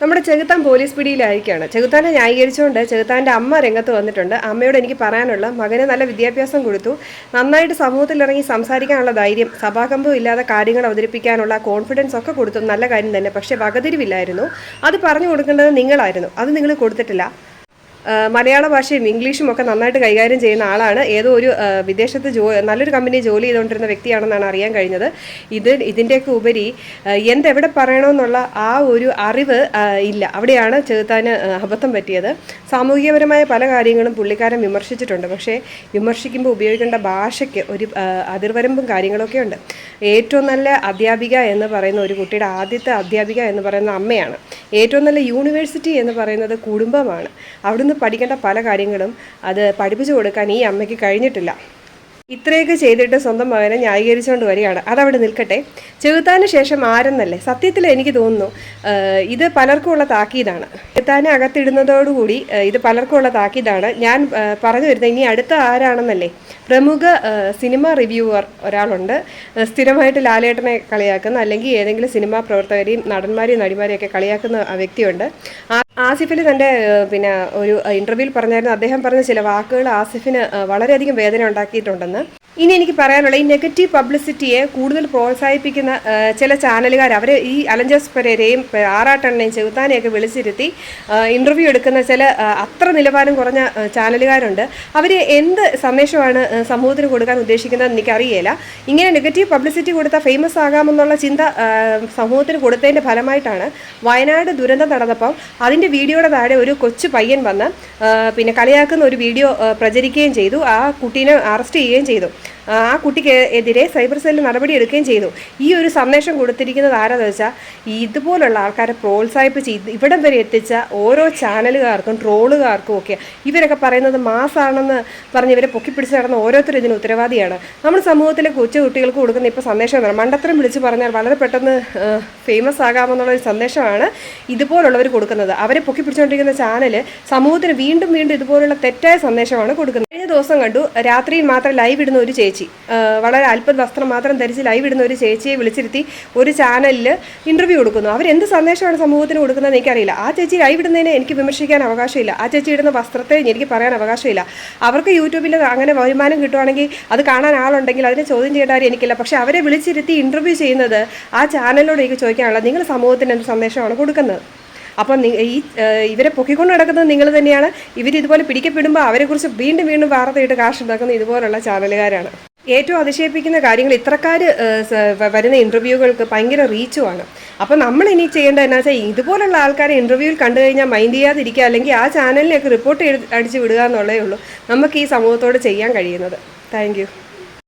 നമ്മുടെ ചെകുത്താൻ പോലീസ് പിടിയിലായിരിക്കുകയാണ്. ചെകുത്താനെ ന്യായീകരിച്ചുകൊണ്ട് ചെകുത്താന്റെ അമ്മ രംഗത്ത് വന്നിട്ടുണ്ട്. അമ്മയോട് എനിക്ക് പറയാനുള്ള മകന് നല്ല വിദ്യാഭ്യാസം കൊടുത്തു. നന്നായിട്ട് സമൂഹത്തിൽ ഇറങ്ങി സംസാരിക്കാനുള്ള ധൈര്യം സഭാകമ്പം ഇല്ലാതെ കാര്യങ്ങൾ അവതരിപ്പിക്കാനുള്ള കോൺഫിഡൻസ് ഒക്കെ കൊടുത്തു. നല്ല കാര്യം തന്നെ. പക്ഷേ വകതിരിവില്ലായിരുന്നു. അത് പറഞ്ഞു കൊടുക്കേണ്ടത് നിങ്ങളായിരുന്നു. അത് നിങ്ങൾ കൊടുത്തിട്ടില്ല. മലയാള ഭാഷയും ഇംഗ്ലീഷും ഒക്കെ നന്നായിട്ട് കൈകാര്യം ചെയ്യുന്ന ആളാണ്. ഏതോ ഒരു വിദേശത്ത് ജോ നല്ലൊരു കമ്പനി ജോലി ചെയ്തുകൊണ്ടിരുന്ന വ്യക്തിയാണെന്നാണ് അറിയാൻ കഴിഞ്ഞത്. ഇത് ഇതിന്റെയൊക്കെ ഉപരി എന്തെവിടെ പറയണമെന്നുള്ള ആ ഒരു അറിവ് ഇല്ല. അവിടെയാണ് ചെറുത്താന് അബദ്ധം പറ്റിയത്. സാമൂഹികപരമായ പല കാര്യങ്ങളും പുള്ളിക്കാരൻ വിമർശിച്ചിട്ടുണ്ട്. പക്ഷേ വിമർശിക്കുമ്പോൾ ഉപയോഗിക്കേണ്ട ഭാഷയ്ക്ക് ഒരു അതിർവരമ്പും കാര്യങ്ങളൊക്കെ ഉണ്ട്. ഏറ്റവും നല്ല അധ്യാപിക എന്ന് പറയുന്ന ഒരു കുട്ടിയുടെ ആദ്യത്തെ അധ്യാപിക എന്ന് പറയുന്ന അമ്മയാണ്. ഏറ്റവും നല്ല യൂണിവേഴ്സിറ്റി എന്ന് പറയുന്നത് കുടുംബമാണ്. അവിടുന്ന് പഠിക്കേണ്ട പല കാര്യങ്ങളും അത് പഠിപ്പിച്ചു കൊടുക്കാൻ ഈ അമ്മയ്ക്ക് കഴിഞ്ഞിട്ടില്ല. ഇത്രയൊക്കെ ചെയ്തിട്ട് സ്വന്തം മകനെ ന്യായീകരിച്ചുകൊണ്ട് വരികയാണ്. അതവിടെ നിൽക്കട്ടെ. ചെകുത്താന് ശേഷം ആരെന്നല്ലേ? സത്യത്തിൽ എനിക്ക് തോന്നുന്നു ഇത് പലർക്കുമുള്ള താക്കീതാണ്. ചെകുത്താനെ അകത്തിടുന്നതോടുകൂടി ഇത് പലർക്കുമുള്ള താക്കീതാണ്. ഞാൻ പറഞ്ഞു വരുന്നത് ഇനി അടുത്ത ആരാണെന്നല്ലേ? പ്രമുഖ സിനിമ റിവ്യൂവർ ഒരാളുണ്ട്. സ്ഥിരമായിട്ട് ലാലേട്ടനെ കളിയാക്കുന്ന അല്ലെങ്കിൽ ഏതെങ്കിലും സിനിമാ പ്രവർത്തകരെയും നടന്മാരെയും നടിമാരെയും ഒക്കെ കളിയാക്കുന്ന വ്യക്തിയുണ്ട്. ആ- ആസിഫിൽ തന്റെ പിന്നെ ഒരു ഇന്റർവ്യൂവിൽ പറഞ്ഞായിരുന്നു അദ്ദേഹം പറഞ്ഞ ചില വാക്കുകൾ ആസിഫിന് വളരെയധികം വേദന ഉണ്ടാക്കിയിട്ടുണ്ടെന്ന്. ഇനി എനിക്ക് പറയാനുള്ള ഈ നെഗറ്റീവ് പബ്ലിസിറ്റിയെ കൂടുതൽ പ്രോത്സാഹിപ്പിക്കുന്ന ചില ചാനലുകാർ അവർ ഈ അലഞ്ചസ് പെരേരെയും ആറാട്ടണ്ണയും ചെകുത്താനെയൊക്കെ വിളിച്ചിരുത്തി ഇന്റർവ്യൂ എടുക്കുന്ന ചില അത്ര നിലവാരം കുറഞ്ഞ ചാനലുകാരുണ്ട്. അവർ എന്ത് സന്ദേശമാണ് സമൂഹത്തിന് കൊടുക്കാൻ ഉദ്ദേശിക്കുന്നത് എനിക്കറിയില്ല ഇങ്ങനെ നെഗറ്റീവ് പബ്ലിസിറ്റി കൊടുത്താൽ ഫേമസ് ആകാമെന്നുള്ള ചിന്ത സമൂഹത്തിന് കൊടുത്തതിന്റെ ഫലമായിട്ടാണ് വയനാട് ദുരന്തം നടന്നപ്പം അതിന്റെ വീഡിയോയുടെ താഴെ ഒരു കൊച്ചു പയ്യൻ വന്ന് പിന്നെ കളിയാക്കുന്ന ഒരു വീഡിയോ പ്രചരിക്കുകയും ചെയ്തു. ആ കുട്ടീനെ അറസ്റ്റ് ചെയ്യുകയും ചെയ്തു. ആ കുട്ടിക്ക് എതിരെ സൈബർ നടപടി എടുക്കുകയും ചെയ്തു. ഈ ഒരു സന്ദേശം കൊടുത്തിരിക്കുന്നത് ആരാന്ന് വെച്ചാൽ ഇതുപോലുള്ള ആൾക്കാരെ പ്രോത്സാഹിപ്പിച്ച് ഇവിടം വരെ എത്തിച്ച ഓരോ ചാനലുകാർക്കും ട്രോളുകാർക്കും ഒക്കെ ഇവരൊക്കെ പറയുന്നത് മാസാണെന്ന് പറഞ്ഞ് ഇവരെ പൊക്കിപ്പിടിച്ച് നടന്ന ഓരോരുത്തരും ഇതിന് ഉത്തരവാദിയാണ്. നമ്മൾ സമൂഹത്തിലെ കൊച്ചു കുട്ടികൾക്ക് കൊടുക്കുന്ന ഇപ്പോൾ സന്ദേശം മണ്ടത്തരം വിളിച്ച് പറഞ്ഞാൽ വളരെ പെട്ടെന്ന് ഫേമസ് ആകാമെന്നുള്ള ഒരു സന്ദേശമാണ് ഇതുപോലുള്ളവർ കൊടുക്കുന്നത്. അവരെ പൊക്കിപ്പിടിച്ചുകൊണ്ടിരിക്കുന്ന ചാനൽ സമൂഹത്തിന് വീണ്ടും വീണ്ടും ഇതുപോലുള്ള തെറ്റായ സന്ദേശമാണ് കൊടുക്കുന്നത്. കഴിഞ്ഞ ദിവസം കണ്ടു രാത്രിയിൽ മാത്രം ലൈവ് ഇടുന്ന ഒരു ചേച്ചി. ആ, വളരെ അല്പം വസ്ത്രം മാത്രം ധരിച്ച് ലൈവ് ഇടുന്ന ഒരു ചേച്ചിയെ വിളിച്ചിരുത്തി ഒരു ചാനലിൽ ഇന്റർവ്യൂ കൊടുക്കുന്നു. അവരെന്ത് സന്ദേശമാണ് സമൂഹത്തിന് കൊടുക്കുന്നത് എനിക്കറിയില്ല. ആ ചേച്ചി ലൈവ് ഇടുന്നതിനെ എനിക്ക് വിമർശിക്കാൻ അവകാശമില്ല. ആ ചേച്ചി ഇടുന്ന വസ്ത്രത്തെ എനിക്ക് പറയാൻ അവകാശമില്ല. അവർക്ക് യൂട്യൂബിൽ അങ്ങനെ വരുമാനം കിട്ടുവാണെങ്കിൽ അത് കാണാൻ ആളുണ്ടെങ്കിൽ അതിനെ ചോദ്യം ചെയ്യേണ്ട എനിക്കില്ല. പക്ഷേ അവരെ വിളിച്ചിരുത്തി ഇന്റർവ്യൂ ചെയ്യുന്നത് ആ ചാനലിനോട് എനിക്ക് ചോദിക്കാനുള്ള നിങ്ങൾ സമൂഹത്തിന് എന്ത് സന്ദേശമാണ് കൊടുക്കുന്നത്? അപ്പം ഈ ഇവരെ പൊക്കിക്കൊണ്ട് നടക്കുന്നത് നിങ്ങൾ തന്നെയാണ്. ഇവരിതുപോലെ പിടിക്കപ്പെടുമ്പോൾ അവരെക്കുറിച്ച് വീണ്ടും വീണ്ടും വാർത്തയിട്ട് കാശുണ്ടാക്കുന്ന ഇതുപോലുള്ള ചാനലുകാരാണ് ഏറ്റവും അതിശയിപ്പിക്കുന്ന കാര്യങ്ങൾ ഇത്രക്കാർ വരുന്ന ഇന്റർവ്യൂകൾക്ക് ഭയങ്കര റീച്ചുമാണ്. അപ്പോൾ നമ്മൾ ഇനി ചെയ്യേണ്ടത് എന്നാ വെച്ചാൽ ഇതുപോലുള്ള ആൾക്കാരെ ഇന്റർവ്യൂവിൽ കണ്ടു കഴിഞ്ഞാൽ മൈൻഡ് ചെയ്യാതിരിക്കുക അല്ലെങ്കിൽ ആ ചാനലിനെയൊക്കെ റിപ്പോർട്ട് അടിച്ച് വിടുക എന്നുള്ളതേ ഉള്ളൂ നമുക്ക് ഈ സമൂഹത്തോട് ചെയ്യാൻ കഴിയുന്നത്. താങ്ക്